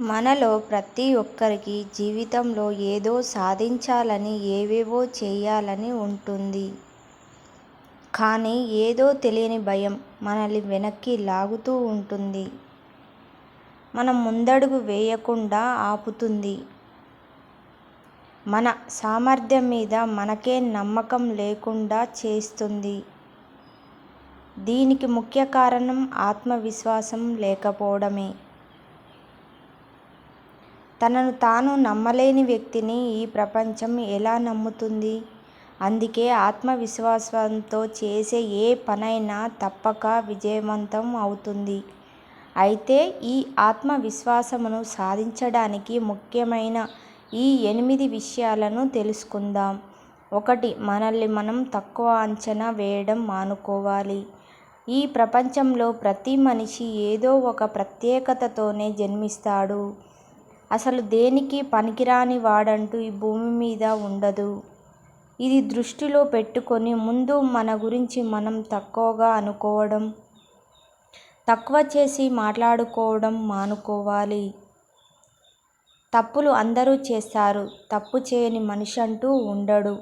మనలో ప్రతి ఒక్కరికి జీవితంలో ఏదో సాధించాలని ఏవేవో చేయాలని ఉంటుంది. కానీ ఏదో తెలియని భయం మనల్ని వెనక్కి లాగుతూ ఉంటుంది. మనం ముందడుగు వేయకుండా ఆపుతుంది. మన సామర్థ్యం మీద మనకే నమ్మకం లేకుండా చేస్తుంది. దీనికి ముఖ్య కారణం ఆత్మవిశ్వాసం లేకపోవడమే. తనను తాను నమ్మలేని వ్యక్తిని ఈ ప్రపంచం ఎలా నమ్ముతుంది? అందుకే ఆత్మవిశ్వాసంతో చేసే ఏ పనైనా తప్పక విజయవంతం అవుతుంది. అయితే ఈ ఆత్మవిశ్వాసమును సాధించడానికి ముఖ్యమైన ఈ ఎనిమిది విషయాలను తెలుసుకుందాం. ఒకటి మనల్ని మనం తక్కువ అంచనా వేయడం మానుకోవాలి. ఈ ప్రపంచంలో ప్రతి మనిషి ఏదో ఒక ప్రత్యేకతతోనే జన్మిస్తాడు. అసలు దేనికి పనికిరాని వాడంటూ ఈ భూమి మీద ఉండదు. ఇది దృష్టిలో పెట్టుకొని ముందు మన గురించి మనం తక్కువగా అనుకోవడం తక్కువ చేసి మాట్లాడుకోవడం మానుకోవాలి. తప్పులు అందరూ చేస్తారు తప్పు చేయని మనిషి అంటూ ఉండడు.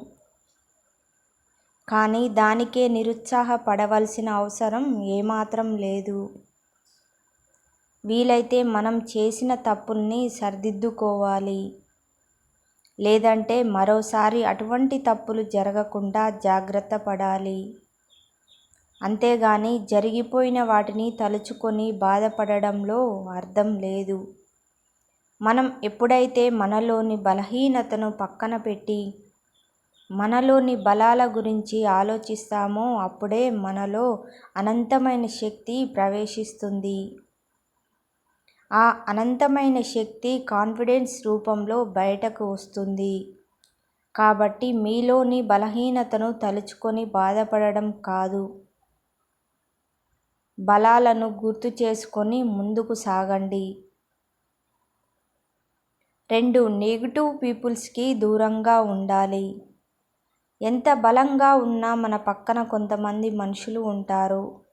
కానీ దానికే నిరుత్సాహపడవలసిన అవసరం ఏమాత్రం లేదు. వీలైతే మనం చేసిన తప్పుల్ని సరిదిద్దుకోవాలి. లేదంటే మరోసారి అటువంటి తప్పులు జరగకుండా జాగ్రత్త పడాలి. అంతేగాని జరిగిపోయిన వాటిని తలుచుకొని బాధపడడంలో అర్థం లేదు. మనం ఎప్పుడైతే మనలోని బలహీనతను పక్కన పెట్టి మనలోని బలాల గురించి ఆలోచిస్తామో అప్పుడే మనలో అనంతమైన శక్తి ప్రవేశిస్తుంది. ఆ అనంతమైన శక్తి కాన్ఫిడెన్స్ రూపంలో బయటకు వస్తుంది. కాబట్టి మీలోని బలహీనతను తలుచుకొని బాధపడడం కాదు. బలాలను గుర్తు చేసుకొని ముందుకు సాగండి. రెండు నెగిటివ్ పీపుల్స్కి దూరంగా ఉండాలి. ఎంత బలంగా ఉన్నా మన పక్కన కొంతమంది మనుషులు ఉంటారు.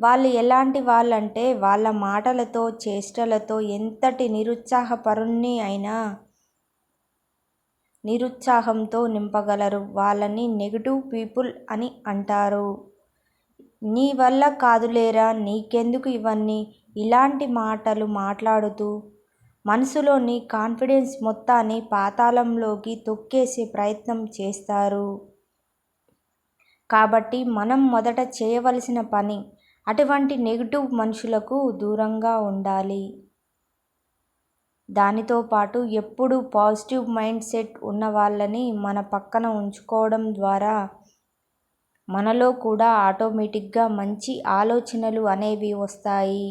వాళ్ళు ఎలాంటి వాళ్ళంటే వాళ్ళ మాటలతో చేష్టలతో ఎంతటి నిరుత్సాహపరుణ్ణి అయినా నిరుత్సాహంతో నింపగలరు. వాళ్ళని నెగిటివ్ పీపుల్ అని అంటారు. నీ వల్ల కాదులేరా నీకెందుకు ఇవన్నీ? ఇలాంటి మాటలు మాట్లాడుతూ మనసులోని కాన్ఫిడెన్స్ మొత్తాన్ని పాతాళంలోకి తొక్కేసే ప్రయత్నం చేస్తారు. కాబట్టి మనం మొదట చేయవలసిన పని అటువంటి నెగిటివ్ మనుషులకు దూరంగా ఉండాలి. దానితో పాటు ఎప్పుడూ పాజిటివ్ మైండ్ సెట్ ఉన్న వాళ్ళని మన పక్కన ఉంచుకోవడం ద్వారా మనలో కూడా ఆటోమేటిక్గా మంచి ఆలోచనలు అనేవి వస్తాయి.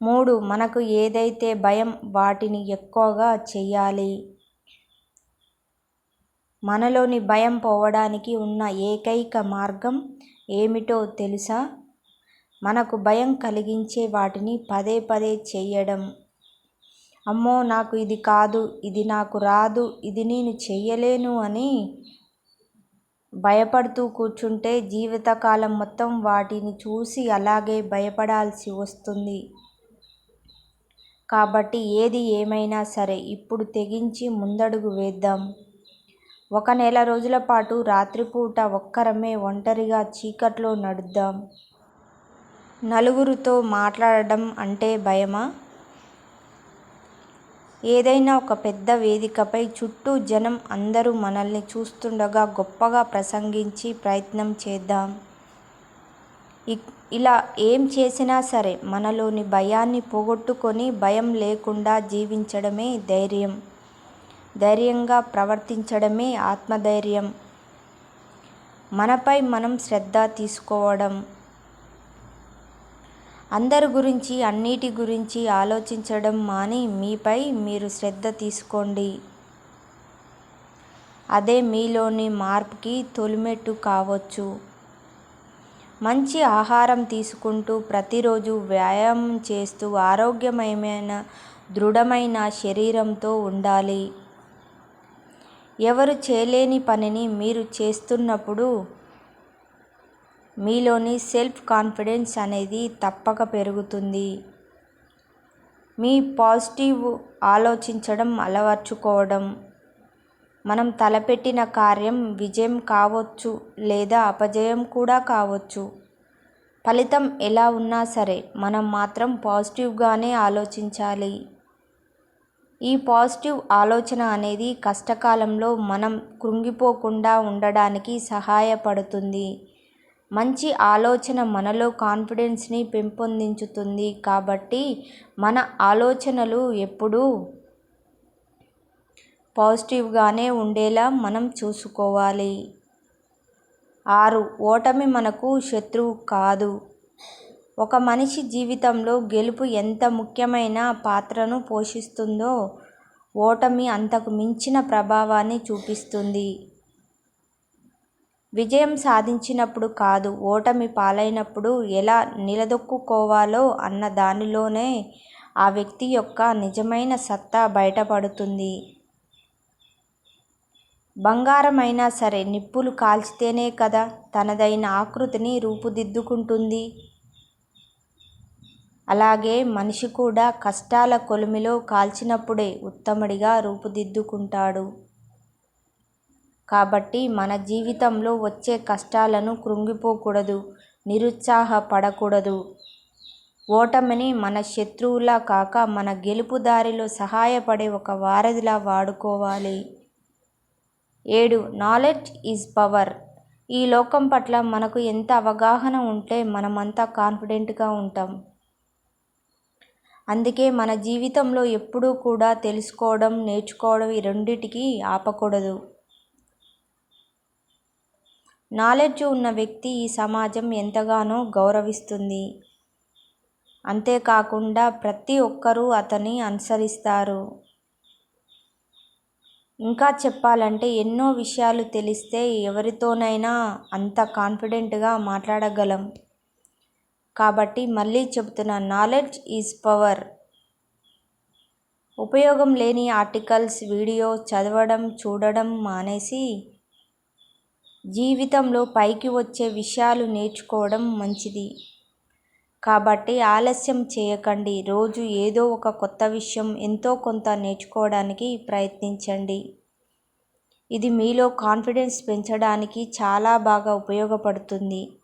మూడు మనకు ఏదైతే భయం వాటిని ఎక్కువగా చెయ్యాలి మనలోని భయం పోవడానికి ఉన్న ఏకైక మార్గం ఏమిటో తెలుసా? మనకు భయం కలిగించే వాటిని పదే పదే చెయ్యడం అమ్మో నాకు ఇది కాదు ఇది నాకు రాదు ఇది నేను చెయ్యలేను అని భయపడుతూ కూర్చుంటే జీవితకాలం మొత్తం వాటిని చూసి అలాగే భయపడాల్సి వస్తుంది. కాబట్టి ఏది ఏమైనా సరే ఇప్పుడు తెగించి ముందడుగు వేద్దాం. ఒక నెల రోజుల పాటు రాత్రిపూట ఒక్కరమే ఒంటరిగా చీకట్లో నడుద్దాం. నలుగురితో మాట్లాడడం అంటే భయమా? ఏదైనా ఒక పెద్ద వేదికపై చుట్టూ జనం అందరూ మనల్ని చూస్తుండగా గొప్పగా ప్రసంగించి ప్రయత్నం చేద్దాం. ఇలా ఏం చేసినా సరే మనలోని భయాన్ని పోగొట్టుకొని భయం లేకుండా జీవించడమే ధైర్యం. ధైర్యంగా ప్రవర్తించడమే ఆత్మధైర్యం. మనపై మనం శ్రద్ధ తీసుకోవడం. అందరి గురించి అన్నిటి గురించి ఆలోచించడం మాని మీపై మీరు శ్రద్ధ తీసుకోండి. అదే మీలోని మార్పుకి తొలిమెట్టు కావచ్చు. మంచి ఆహారం తీసుకుంటూ ప్రతిరోజు వ్యాయామం చేస్తూ ఆరోగ్యమయమైన దృఢమైన శరీరంతో ఉండాలి. ఎవరు చేయలేని పనిని మీరు చేస్తున్నప్పుడు మీలోని సెల్ఫ్ కాన్ఫిడెన్స్ అనేది తప్పక పెరుగుతుంది. మీ పాజిటివ్ ఆలోచించడం అలవర్చుకోవడం మనం తలపెట్టిన కార్యం విజయం కావచ్చు లేదా అపజయం కూడా కావచ్చు. ఫలితం ఎలా ఉన్నా సరే మనం మాత్రం పాజిటివ్గానే ఆలోచించాలి. ఈ పాజిటివ్ ఆలోచన అనేది కష్టకాలంలో మనం కృంగిపోకుండా ఉండడానికి సహాయపడుతుంది. మంచి ఆలోచన మనలో కాన్ఫిడెన్స్ని పెంపొందించుతుంది. కాబట్టి మన ఆలోచనలు ఎప్పుడూ పాజిటివ్గానే ఉండేలా మనం చూసుకోవాలి. ఆరు ఓటమి మనకు శత్రువు కాదు. ఒక మనిషి జీవితంలో గెలుపు ఎంత ముఖ్యమైన పాత్రను పోషిస్తుందో ఓటమి అంతకు మించిన ప్రభావాన్ని చూపిస్తుంది. విజయం సాధించినప్పుడు కాదు ఓటమి పాలైనప్పుడు ఎలా నిలదొక్కుకోవాలో అన్న దానిలోనే ఆ వ్యక్తి యొక్క నిజమైన సత్తా బయటపడుతుంది. బంగారమైనా సరే నిప్పులు కాల్చితేనే కదా తనదైన ఆకృతిని రూపుదిద్దుకుంటుంది. అలాగే మనిషి కూడా కష్టాల కొలిమిలో కాల్చినప్పుడే ఉత్తముడిగా రూపుదిద్దుకుంటాడు. కాబట్టి మన జీవితంలో వచ్చే కష్టాలను కృంగిపోకూడదు నిరుత్సాహపడకూడదు. ఓటమిని మన శత్రువులా కాక మన గెలుపు దారిలో సహాయపడే ఒక వారధిలా వాడుకోవాలి. ఏడు నాలెడ్జ్ ఈజ్ పవర్ ఈ లోకం పట్ల మనకు ఎంత అవగాహన ఉంటే మనమంతా కాన్ఫిడెంట్గా ఉంటాం. అందుకే మన జీవితంలో ఎప్పుడూ కూడా తెలుసుకోవడం నేర్చుకోవడం ఈ రెండిటికి ఆపకూడదు. నాలెడ్జ్ ఉన్న వ్యక్తి ఈ సమాజం ఎంతగానో గౌరవిస్తుంది. అంతేకాకుండా ప్రతి ఒక్కరూ అతన్ని అనుసరిస్తారు. ఇంకా చెప్పాలంటే ఎన్నో విషయాలు తెలిస్తే ఎవరితోనైనా అంత కాన్ఫిడెంట్గా మాట్లాడగలం. కాబట్టి మళ్ళీ చెబుతున్న నాలెడ్జ్ ఈజ్ పవర్ ఉపయోగం లేని ఆర్టికల్స్ వీడియో చదవడం చూడడం మానేసి జీవితంలో పైకి వచ్చే విషయాలు నేర్చుకోవడం మంచిది. కాబట్టి ఆలస్యం చేయకండి. రోజు ఏదో ఒక కొత్త విషయం ఎంతో కొంత నేర్చుకోవడానికి ప్రయత్నించండి. ఇది మీలో కాన్ఫిడెన్స్ పెంచడానికి చాలా బాగా ఉపయోగపడుతుంది.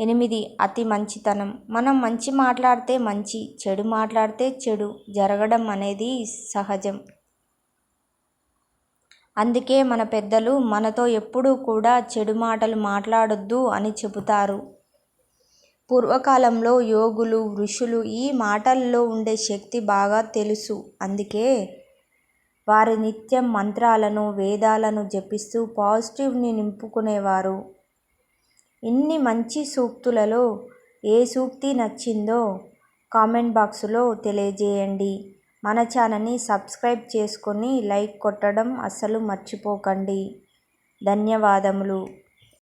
ఎనిమిది అతి మంచితనం. మనం మంచి మాట్లాడితే మంచి చెడు మాట్లాడితే చెడు జరగడం అనేది సహజం. అందుకే మన పెద్దలు మనతో ఎప్పుడూ కూడా చెడు మాటలు మాట్లాడొద్దు అని చెబుతారు. పూర్వకాలంలో యోగులు ఋషులు ఈ మాటల్లో ఉండే శక్తి బాగా తెలుసు. అందుకే వారి నిత్యం మంత్రాలను వేదాలను జపిస్తూ పాజిటివ్ని నింపుకునేవారు. ఇన్ని మంచి సూక్తులలో ఏ సూక్తి నచ్చిందో కామెంట్ బాక్సులో తెలియజేయండి. మన ఛానల్ని సబ్స్క్రైబ్ చేసుకొని లైక్ కొట్టడం అస్సలు మర్చిపోకండి. ధన్యవాదములు.